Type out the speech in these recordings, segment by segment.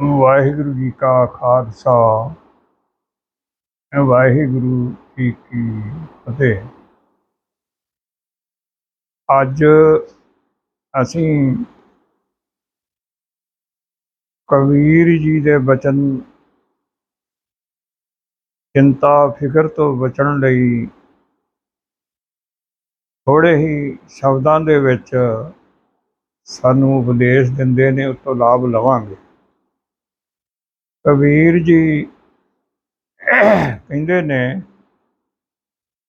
ਵਾਹਿਗੁਰੂ ਜੀ ਕਾ ਖਾਲਸਾ। ਵਾਹਿਗੁਰੂ ਜੀ ਕੀ ਫਤਿਹ। ਅੱਜ ਅਸੀਂ ਕਬੀਰ ਜੀ ਦੇ ਬਚਨ ਚਿੰਤਾ ਫਿਕਰ ਤੋਂ ਬਚਣ ਲਈ ਥੋੜੇ ਹੀ ਸ਼ਬਦਾਂ ਦੇ ਵਿੱਚ ਸਾਨੂੰ ਉਪਦੇਸ਼ ਦਿੰਦੇ ਨੇ, ਉਸ ਤੋਂ ਲਾਭ ਲਵਾਂਗੇ। ਕਬੀਰ ਜੀ ਕਹਿੰਦੇ ਨੇ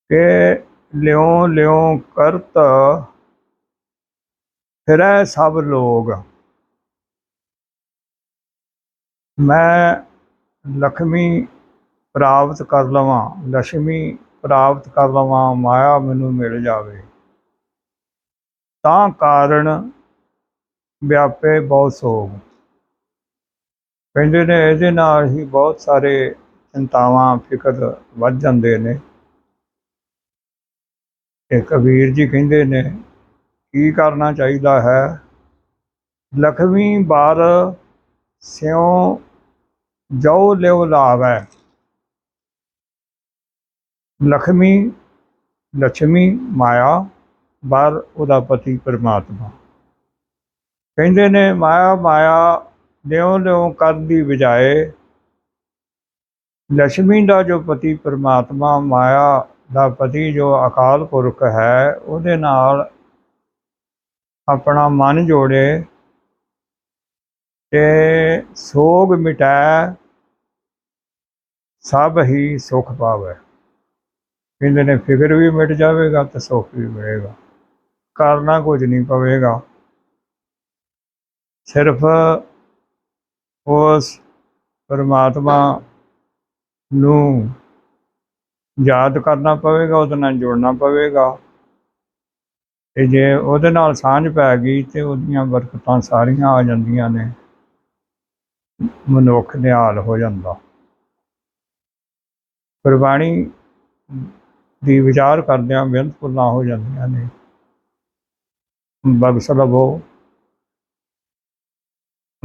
ਕਿ ਲਿਓ ਲਿਓ ਕਰਤ, ਫਿਰੈ ਸਭ ਲੋਗ ਮੈਂ ਲਖਮੀ ਪ੍ਰਾਪਤ ਕਰ ਲਵਾਂ ਲక్ష్ਮੀ ਪ੍ਰਾਪਤ ਕਰ ਲਵਾਂ, ਮਾਇਆ ਮੈਨੂੰ ਮਿਲ ਜਾਵੇ। ਤਾਂ ਕਾਰਨ ਵਿਆਪੇ ਬਹੁਤ ਸੋਗ। ਕਹਿੰਦੇ ਨੇ ਇਹਦੇ ਨਾਲ ਹੀ ਬਹੁਤ ਸਾਰੇ ਚਿੰਤਾਵਾਂ, ਫਿਕਰ ਵੱਧ ਜਾਂਦੇ ਨੇ। ਇਹ ਕਬੀਰ ਜੀ ਕਹਿੰਦੇ ਨੇ, ਕੀ ਕਰਨਾ ਚਾਹੀਦਾ ਹੈ? ਲਖਵੀ ਬਾਰ ਸਿਉ ਜੋ ਲਿਵ ਲਾਵੈ। ਲਖਮੀ ਲక్ష్ਮੀ ਮਾਇਆ, ਬਾਰ ਉਹਦਾ ਪਤੀ ਪਰਮਾਤਮਾ। ਕਹਿੰਦੇ ਨੇ, ਮਾਇਆ ਮਾਇਆ ਲਿਉ ਲਿਉ ਕਰਨ ਦੀ ਬਜਾਏ ਲక్ష్ਮੀ ਦਾ ਜੋ ਪਤੀ ਪਰਮਾਤਮਾ ਮਾਇਆ ਦਾ ਪਤੀ ਜੋ ਅਕਾਲ ਪੁਰਖ ਹੈ, ਉਹਦੇ ਨਾਲ ਆਪਣਾ ਮਨ ਜੋੜੇ ਤੇ ਸੋਗ ਮਿਟਾਏ ਸਭ ਹੀ ਸੁਖ ਪਾਵੇ। ਕਹਿੰਦੇ ਨੇ, ਫਿਕਰ ਵੀ ਮਿਟ ਜਾਵੇਗਾ ਤੇ ਸੁਖ ਵੀ ਮਿਲੇਗਾ। ਕਰਨਾ ਕੁਝ ਨਹੀਂ ਪਵੇਗਾ। ਸਿਰਫ ਉਸ ਪਰਮਾਤਮਾ ਨੂੰ ਯਾਦ ਕਰਨਾ ਪਵੇਗਾ, ਉਹਦੇ ਨਾਲ ਜੁੜਨਾ ਪਵੇਗਾ। ਤੇ ਜੇ ਉਹਦੇ ਨਾਲ ਸਾਂਝ ਪੈ ਗਈ ਤੇ ਉਹਦੀਆਂ ਬਰਕਤਾਂ ਸਾਰੀਆਂ ਆ ਜਾਂਦੀਆਂ ਨੇ। ਮਨੁੱਖ ਨਿਹਾਲ ਹੋ ਜਾਂਦਾ। ਗੁਰਬਾਣੀ ਦੀ ਵਿਚਾਰ ਕਰਦਿਆਂ ਬੇਅੰਤ ਭੁੱਲਾਂ ਹੋ ਜਾਂਦੀਆਂ ਨੇ। ਬਖਸ਼ ਲਵੋ।